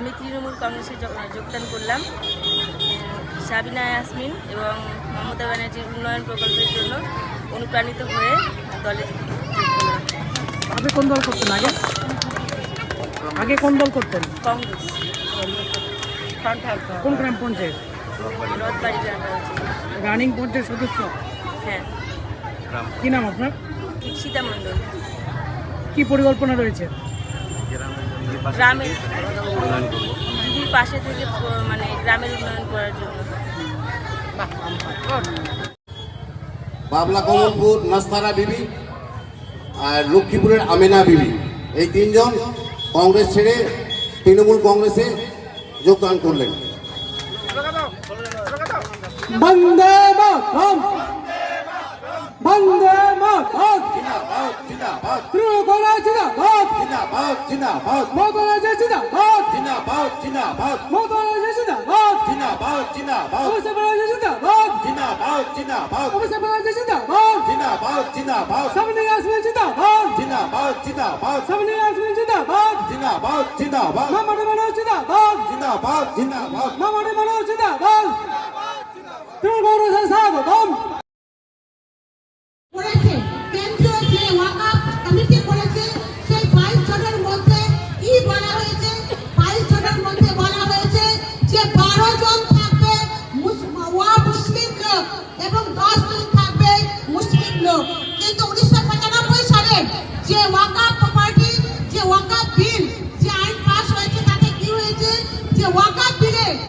আমি তৃণমূল কংগ্রেসে যোগ- যোগদান করলাম। সাবিনা ইয়াসমিন এবং মমতা ব্যানার্জির উন্নয়ন প্রকল্পের জন্য অনুপ্রাণিত হয়ে দলে আগে কোন দল করতেন আগে? আগে কোন দল করতেন? কংগ্রেস। কোন গ্রাম পঞ্চায়েত? রথবাড়ি গ্রাম পঞ্চায়েত। রানিং পঞ্চায়েত সদস্য। হ্যাঁ। কি নাম আপনার? দীক্ষিতা মণ্ডল। কি পরিকল্পনা রয়েছে? গ্রামের দিদির পাশে থেকে মানে গ্রামের উন্নয়ন করার জন্য। বাবলা কমলপুর নাস্তারা বিবি আর লক্ষ্মীপুরের আমেনা বিবি। এই তিনজন কংগ্রেস ছেড়ে তৃণমূল কংগ্রেসে যোগদান করলেন। বন্দে মাতরম! বন্দে মাতরম জিন্দাবাদ জিন্দাবাদ তৃণমূল কংগ্রেস জিন্দাবাদ জিন্দাবাদ। জিন্দাবাদ ব্যানার্জি জিন্দাবাদ। জিন্দাবাদ জিন্দাবাদ। ব্যানার্জি জিন্দাবাদ। জিন্দাবাদ জিন্দাবাদ। ব্যানার্জি জিন্দাবাদ। জিন্দাবাদ জিন্দাবাদ। ব্যানার্জি জিন্দাবাদ। জিন্দাবাদ জিন্দাবাদ। সামনে আসবেন জিন্দাবাদ। জিন্দাবাদ জিন্দাবাদ। সামনে আসবেন জিন্দাবাদ। জিন্দাবাদ জিন্দাবাদ। মামাটি মানুষ জিন্দাবাদ। জিন্দাবাদ জিন্দাবাদ। মামাটি মানুষ জিন্দাবাদ। তৃণমূল কংগ্রেসের স্বাগতম এবং দশ জন থাকবে মুসলিম লোক। কিন্তু উনিশশো সালে যে ওয়াকা